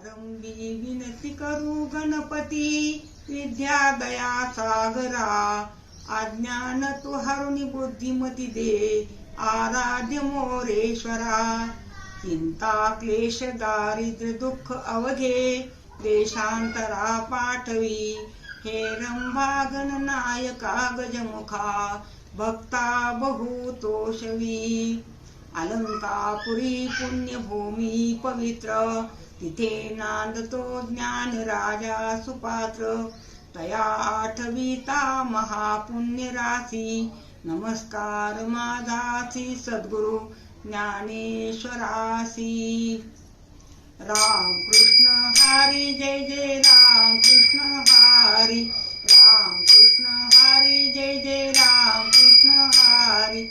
वारंबी विनती करू गणपती. विद्या दया सागरा. अज्ञान तो हरुणी बुद्धिमती दे. आराध्य मोरेश्वरा. चिंता क्लेश दारिद्र्य दुःख अवघे. देशांतरा पाठवी. हे रंभागण नायका गजमुखा. भक्ता बहुतोषवी. अलंकापुरी पुण्यभूमी पवित्र. तिथे नांदतो ज्ञान राजा सुपात्र तया आठविता महापुण्य राशी नमस्कार माझासी सद्गुरु ज्ञानेश्वरासी। राम कृष्ण हरी जय जय राम कृष्ण हरी। राम कृष्ण हरी जय जय राम कृष्ण हरी।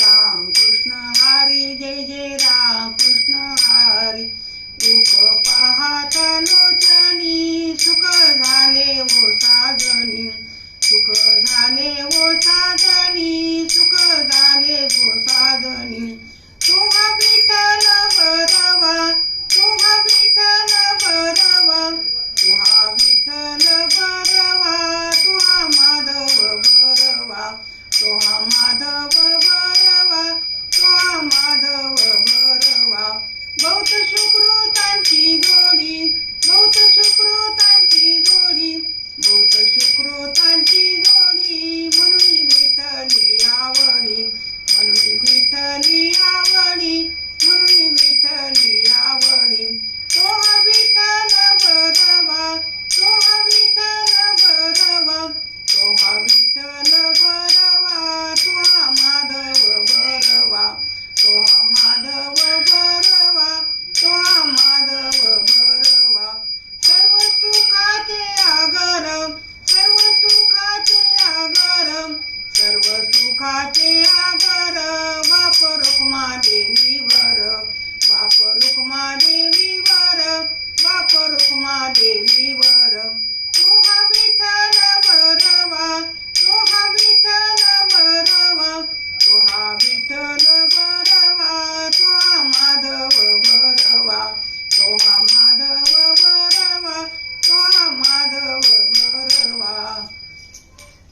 राम कृष्ण हरी जय जय राम कृष्ण हरी। लोचनी सुख झाले हो ओ साजनी सुख झाले हो ओ साजनी सुख झाले हो ओ साजनी तुहा विठ्ठल बरवा तुहा विठ्ठल बरवा. तुहा विठ्ठल बरवा तुहा माधव बरवा. तुहा माधव बरवा तुहा माधव बरवा. म्हणून विठ्ठली आवडी सर्व सुखाचे आगर बाप रुक्मा देवीवर बाप रुक्मा देवीवर बाप रुक्मा देवीवर